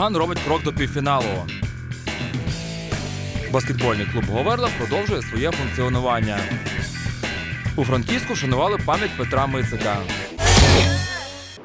Ураган робить крок до півфіналу. Баскетбольний клуб Говерла продовжує своє функціонування. У Франківську вшанували пам'ять Петра Мицика.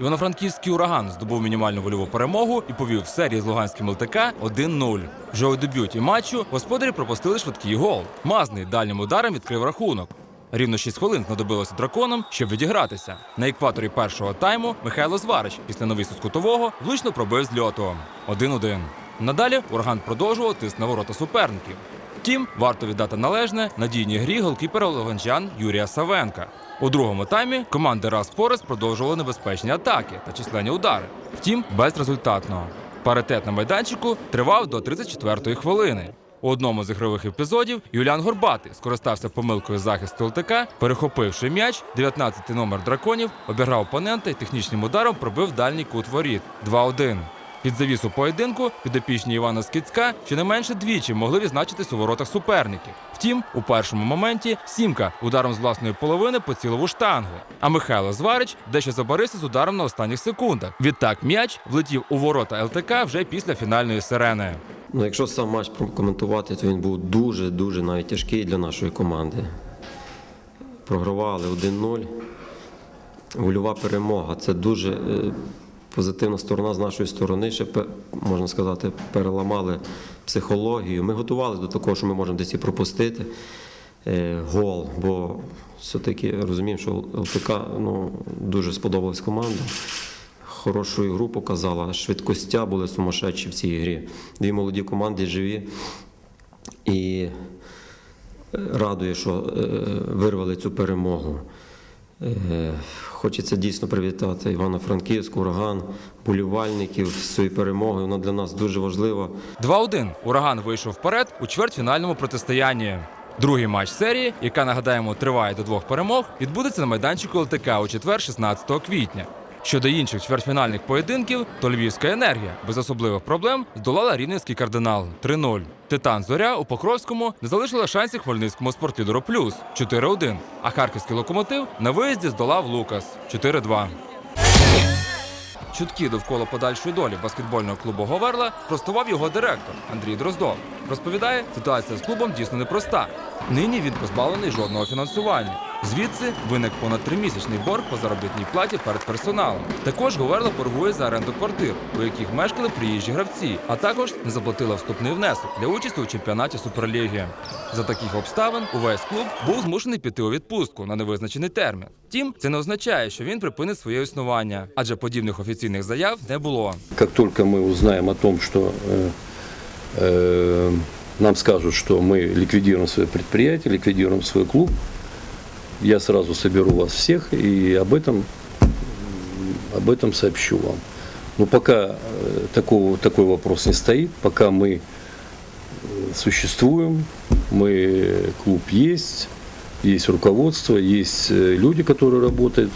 Івано-Франківський ураган здобув мінімальну вольову перемогу і повів в серії з Луганським ЛТК 1-0. Вже у дебюті матчу господарі пропустили швидкий гол. Мазний дальнім ударом відкрив рахунок. Рівно 6 хвилин знадобилося драконам, щоб відігратися. На екваторі першого тайму Михайло Зварич після навісу з кутового влучно пробив з льоту. 1-1. Надалі ураган продовжував тиск на ворота суперників. Втім, варто віддати належне надійній грі голкіпера луганчан Юрія Савенка. У другому таймі команди Рас Порес продовжували небезпечні атаки та численні удари. Втім, безрезультатно. Паритет на майданчику тривав до 34-ї хвилини. У одному з ігрових епізодів Юліан Горбати скористався помилкою захисту ЛТК, перехопивши м'яч, 19-й номер драконів, обіграв опонента і технічним ударом пробив дальній кут воріт 2-1. Під завісу поєдинку підопічні Івана Скицька щонайменше двічі могли відзначитись у воротах суперників. Втім, у першому моменті Сімка ударом з власної половини поцілив у штангу. А Михайло Зварич дещо забарився з ударом на останніх секундах. Відтак м'яч влетів у ворота ЛТК вже після фінальної сирени. Ну, якщо сам матч прокоментувати, то він був дуже-дуже навіть тяжкий для нашої команди. Програвали 1-0. Вольова перемога. Це дуже е, позитивна сторона з нашої сторони. Ще, можна сказати, переламали психологію. Ми готувалися до такого, що ми можемо десь і пропустити е, гол, бо все-таки розуміємо, що ЛТК ну, дуже сподобалась команда. Хорошу ігру показала, швидкостя були сумасшедші в цій грі. Дві молоді команди живі. І е, радує, що е, вирвали цю перемогу. Е, Хочеться дійсно привітати Івано-Франківську, ураган, болівальників з цією перемогою. Вона для нас дуже важлива. 2-1. Ураган вийшов вперед у чвертьфінальному протистоянні. Другий матч серії, яка нагадаємо триває до двох перемог, відбудеться на майданчику ЛТК у четвер, 16 квітня. Щодо інших чвертьфінальних поєдинків, то Львівська енергія без особливих проблем здолала рівненський кардинал 3-0. Титан Зоря у Покровському не залишила шансів Хмельницькому спортлідеру плюс 4-1. А харківський локомотив на виїзді здолав Лукас 4-2. Чутки довкола подальшої долі баскетбольного клубу Говерла спростував його директор Андрій Дроздов. Розповідає, ситуація з клубом дійсно непроста. Нині він позбавлений жодного фінансування. Звідси виник понад тримісячний борг по заробітній платі перед персоналом. Також Говерла боргує за оренду квартир, у яких мешкали приїжджі гравці, а також не заплатила вступний внесок для участі у чемпіонаті Суперліги. За таких обставин увесь клуб був змушений піти у відпустку на невизначений термін. Втім, це не означає, що він припинить своє існування, адже подібних офіційних заяв не було. Как только мы узнаем о том, что э, э, нам скажут, что мы ликвидируем свое предприятие, ликвидируем свой клуб, я сразу соберу вас всех и об этом, об этом сообщу вам. Но пока э, такого, такой вопрос не стоит, пока мы э, существуем, мы, клуб есть, есть руководство, есть э, люди, которые работают.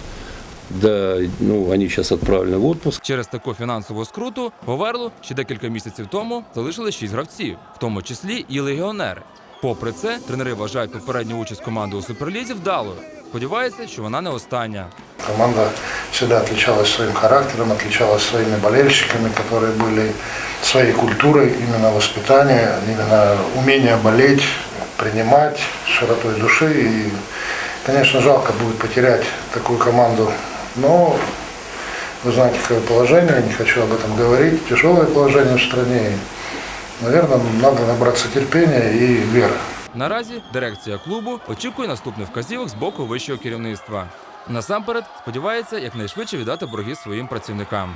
Да, ну, они сейчас отправлены в отпуск. Через таку фінансову скруту Говерлу ще декілька місяців тому залишили шість гравців, в тому числі і легіонери. Попри це, тренери вважають попередню участь команди у суперлізі вдалою. Сподіваються, що вона не остання. Команда всегда отличалась своим характером, отличалась своими болельщиками, которые были своей культурой, именно воспитание, именно умение болеть, принимать широтой души. И, конечно, жалко будет потерять такую команду. Но вы знаете, какое положение, не хочу об этом говорить, тяжелое положение в стране. И, наверное, надо набраться терпения и веры. Наразі дирекція клубу очікує наступних вказівок з боку вищого керівництва. Насамперед сподівається якнайшвидше віддати борги своїм працівникам.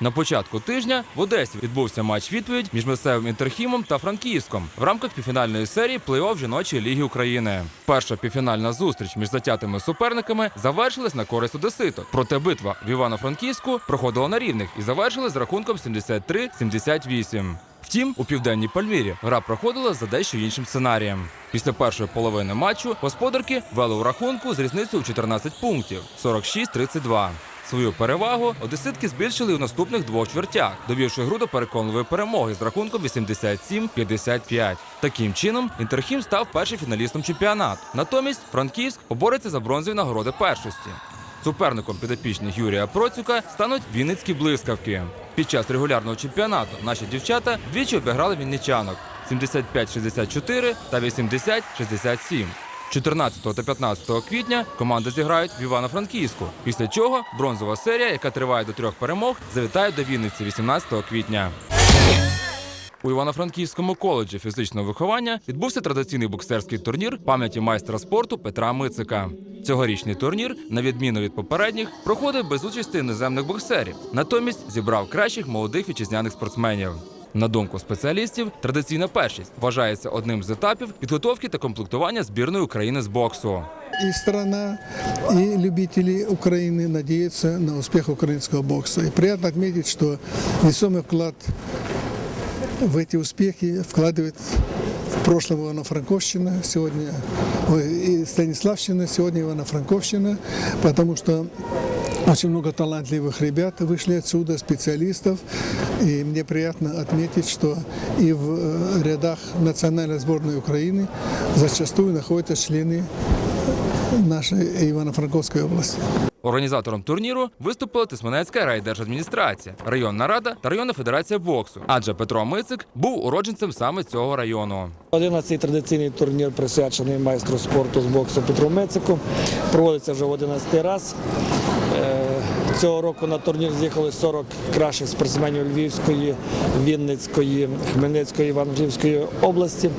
На початку тижня в Одесі відбувся матч відповідь між місцевим інтерхімом та Франківськом в рамках півфінальної серії плей-офф жіночої ліги України. Перша півфінальна зустріч між затятими суперниками завершилась на користь одеситок. Проте битва в Івано-Франківську проходила на рівних і завершилась з рахунком 73-78. Втім, у південній Пальмірі гра проходила за дещо іншим сценарієм. Після першої половини матчу господарки вели у рахунку з різницею у 14 пунктів 46-32. Свою перевагу одеситки збільшили у наступних двох чвертях, довівши гру до переконливої перемоги з рахунком 87-55. Таким чином, Інтерхім став першим фіналістом чемпіонату. Натомість Франківськ побореться за бронзові нагороди першості. Суперником підопічних Юрія Процюка стануть Вінницькі блискавки. Під час регулярного чемпіонату наші дівчата двічі обіграли вінничанок 75-64 та 80-67. 14 та 15 квітня команди зіграють в Івано-Франківську. Після чого бронзова серія, яка триває до трьох перемог, завітає до Вінниці 18 квітня. У Івано-Франківському коледжі фізичного виховання відбувся традиційний боксерський турнір пам'яті майстра спорту Петра Мицика. Цьогорічний турнір, на відміну від попередніх, проходив без участі іноземних боксерів, натомість зібрав кращих молодих вітчизняних спортсменів. На думку спеціалістів, традиційна першість вважається одним з етапів підготовки та комплектування збірної України з боксу. И страна, и любители Украины надеются на успех украинского бокса. И приятно отметить, что весомый вклад в эти успехи вкладывает в прошлом Ивано-Франковщина, сегодня ой, и Станиславщина, сегодня Ивано-Франковщина, потому что очень много талантливых ребят вышли отсюда, специалистов. И мне приятно отметить, что и в э, рядах национальной сборной Украины зачастую находятся члены нашей Ивано-Франковской области. Організатором турніру виступила Тисменецька райдержадміністрація, районна рада та районна федерація боксу. Адже Петро Мицик був уродженцем саме цього району. 11-й традиційний турнір присвячений майстру спорту з боксу Петру Мицику. Проводиться вже в 11 раз. Цього року на турнір з'їхали 40 кращих спортсменів Львівської, Вінницької, Хмельницької, Івано-Франківської області.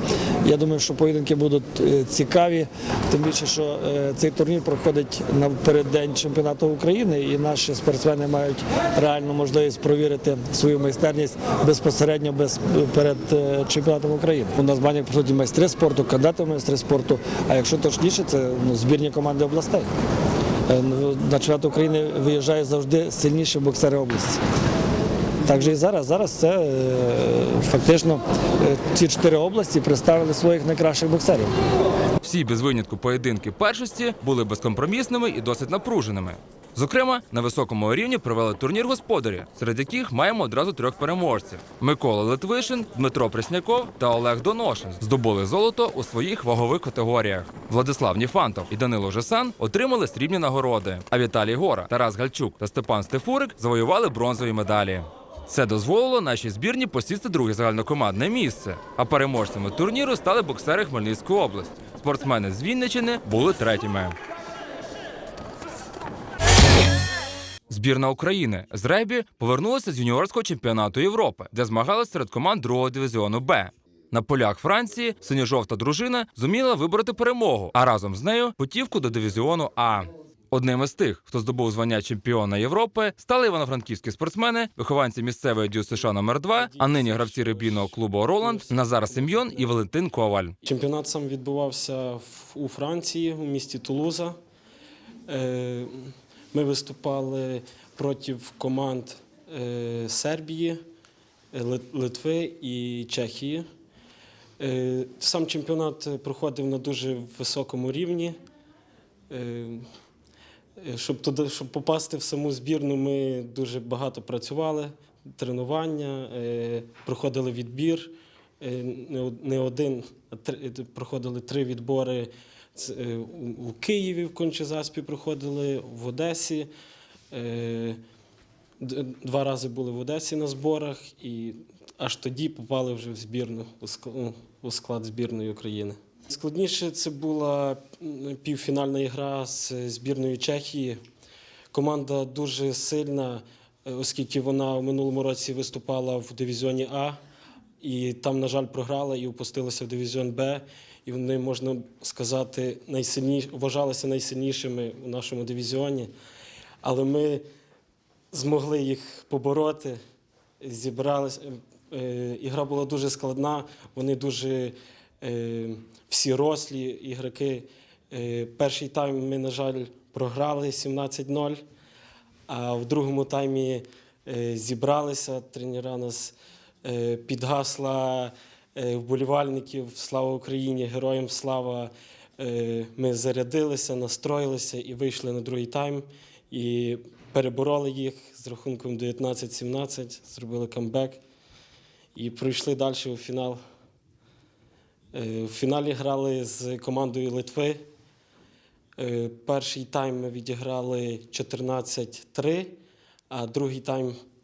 Я думаю, що поєдинки будуть е, цікаві, тим більше, що е, цей турнір проходить на переддень чемпіонату України, і наші спортсмени мають реальну можливість провірити свою майстерність безпосередньо без перед е, чемпіонатом України. У нас банях проходять майстри спорту, кандидати майстри спорту. А якщо точніше, це ну, збірні команди областей. Е, ну, На чемпіонат України виїжджає завжди сильніші боксери області. Так же і зараз. Зараз це е, фактично е, ці чотири області представили своїх найкращих боксерів. Всі без винятку поєдинки першості були безкомпромісними і досить напруженими. Зокрема, на високому рівні провели турнір господарі, серед яких маємо одразу трьох переможців: Микола Литвишин, Дмитро Пресняков та Олег Доношин здобули золото у своїх вагових категоріях. Владислав Ніфантов і Данило Жесан отримали срібні нагороди. А Віталій Гора, Тарас Гальчук та Степан Стефурик завоювали бронзові медалі. Це дозволило нашій збірні посісти друге загальнокомандне місце. А переможцями турніру стали боксери Хмельницької області. Спортсмени з Вінничини були третіми. Збірна України з регбі повернулася з юніорського чемпіонату Європи, де змагалась серед команд другого дивізіону Б. На полях Франції синьо-жовта дружина зуміла вибороти перемогу, а разом з нею путівку до дивізіону А. Одним із тих, хто здобув звання чемпіона Європи, стали івано-франківські спортсмени, вихованці місцевої дю США номер 2 а нині гравці регбійного клубу Роланд Назар Сем'йон і Валентин Коваль. Чемпіонат сам відбувався у Франції, у місті Тулуза. Ми виступали проти команд е, Сербії, е, Литви і Чехії. Е, Сам чемпіонат проходив на дуже високому рівні. Щоб, туди, щоб попасти в саму збірну, ми дуже багато працювали, тренування, проходили відбір. Е, не один, а три, е, проходили три відбори е, у- у Києві в Кончезаспі проходили, в Одесі. Два рази були в Одесі на зборах і аж тоді попали вже в збірну у ск- у склад збірної України. Складніше це була півфінальна гра з збірною Чехії. Команда дуже сильна, оскільки вона в минулому році виступала в дивізіоні А, і там, на жаль, програла і опустилася в дивізіон Б. І вони, можна сказати, найсильніш... вважалися найсильнішими у нашому дивізіоні. Але ми змогли їх побороти, зібралися. Е, Ігра була дуже складна, вони дуже е, всі рослі ігроки. Е, Перший тайм ми, на жаль, програли 17-0, а в другому таймі зібралися. Тренера нас під гасла е, вболівальників Слава Україні! Героям слава! Е, Ми зарядилися, настроїлися і вийшли на другий тайм. І перебороли їх з рахунком 19-17, зробили камбек і пройшли далі у фінал. Е, В фіналі грали з командою Литви. Е, Перший тайм ми відіграли 14-3, а другий тайм Е,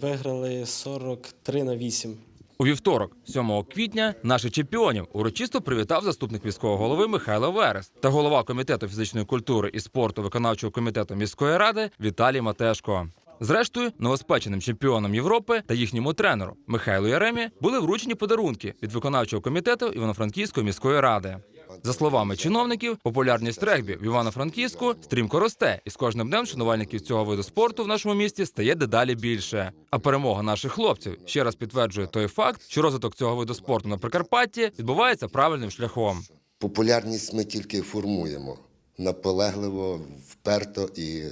Виграли 43 на 8. У вівторок, 7 квітня, наших чемпіонів урочисто привітав заступник міського голови Михайло Верес та голова комітету фізичної культури і спорту виконавчого комітету міської ради Віталій Матешко. Зрештою, новоспеченим чемпіонам Європи та їхньому тренеру Михайлу Яремі були вручені подарунки від виконавчого комітету Івано-Франківської міської ради. За словами чиновників, популярність регбі в Івано-Франківську стрімко росте, і з кожним днем шанувальників цього виду спорту в нашому місті стає дедалі більше. А перемога наших хлопців ще раз підтверджує той факт, що розвиток цього виду спорту на Прикарпатті відбувається правильним шляхом. Популярність ми тільки формуємо наполегливо, вперто і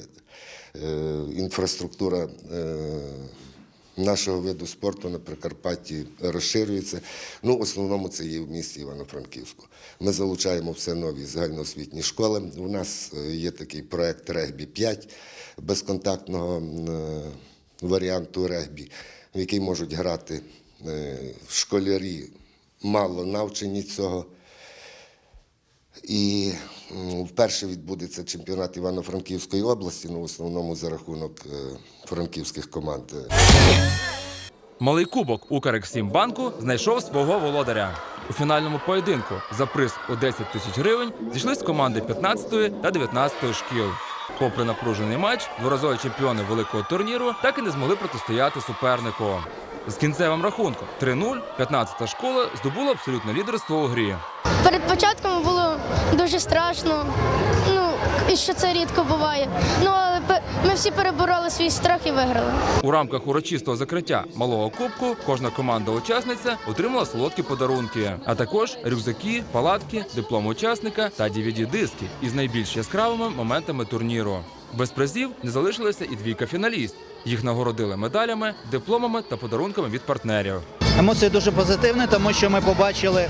е, інфраструктура е, нашого виду спорту на Прикарпатті розширюється. Ну, в основному це є в місті Івано-Франківську. Ми залучаємо все нові загальноосвітні школи. У нас е, є такий проект Регбі 5 безконтактного е, варіанту регбі, в який можуть грати е, школярі, мало навчені цього. І вперше відбудеться чемпіонат Івано-Франківської області, ну в основному за рахунок е, франківських команд. Малий кубок Укрексімбанку знайшов свого володаря. У фінальному поєдинку за приз у 10 тисяч гривень зійшлись команди 15 та 19 шкіл. Попри напружений матч, дворазові чемпіони великого турніру так і не змогли протистояти супернику. З кінцевим рахунком 3-0 15-та школа здобула абсолютне лідерство у грі. Перед початком було дуже страшно. Ну, і що це рідко буває. Ну, але ми всі перебороли свій страх і виграли. У рамках урочистого закриття малого кубку кожна команда-учасниця отримала солодкі подарунки, а також рюкзаки, палатки, диплом учасника та DVD-диски із найбільш яскравими моментами турніру. Без призів не залишилася і двійка фіналіст. Їх нагородили медалями, дипломами та подарунками від партнерів. Емоції дуже позитивні, тому що ми побачили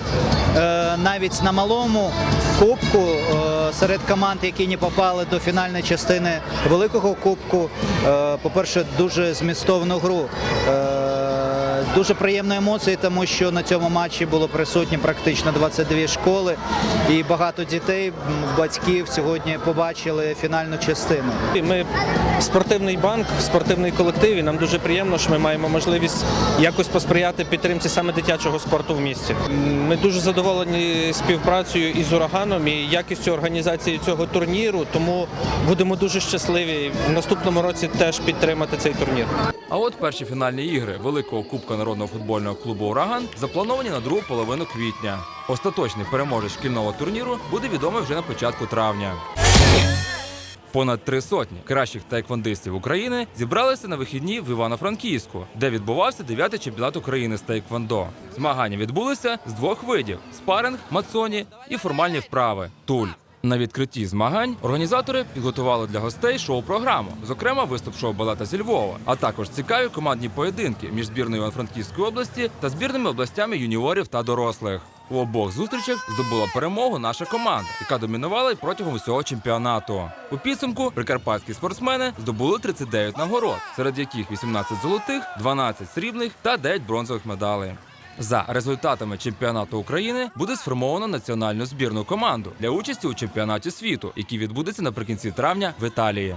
е, навіть на малому кубку е, серед команд, які не попали до фінальної частини великого кубку. Е, по-перше, дуже змістовну гру. Е, дуже приємні емоції, тому що на цьому матчі було присутні практично 22 школи, і багато дітей, батьків сьогодні побачили фінальну частину. Ми спортивний банк, спортивний колектив, і нам дуже приємно, що ми маємо можливість якось посприяти підтримці саме дитячого спорту в місті. Ми дуже задоволені співпрацею із ураганом і якістю організації цього турніру, тому будемо дуже щасливі в наступному році теж підтримати цей турнір. А от перші фінальні ігри великого кубка народного футбольного клубу Ураган заплановані на другу половину квітня. Остаточний переможець шкільного турніру буде відомий вже на початку травня. Понад три сотні кращих тайквондистів України зібралися на вихідні в Івано-Франківську, де відбувався дев'ятий чемпіонат України з тайквондо. Змагання відбулися з двох видів: спаринг, мацоні і формальні вправи туль. На відкритті змагань організатори підготували для гостей шоу-програму, зокрема виступ шоу балета зі Львова, а також цікаві командні поєдинки між збірною Івано-Франківської області та збірними областями юніорів та дорослих. У обох зустрічах здобула перемогу наша команда, яка домінувала й протягом усього чемпіонату. У підсумку прикарпатські спортсмени здобули 39 нагород, серед яких 18 золотих, 12 срібних та 9 бронзових медалей. За результатами чемпіонату України буде сформовано національну збірну команду для участі у чемпіонаті світу, який відбудеться наприкінці травня в Італії.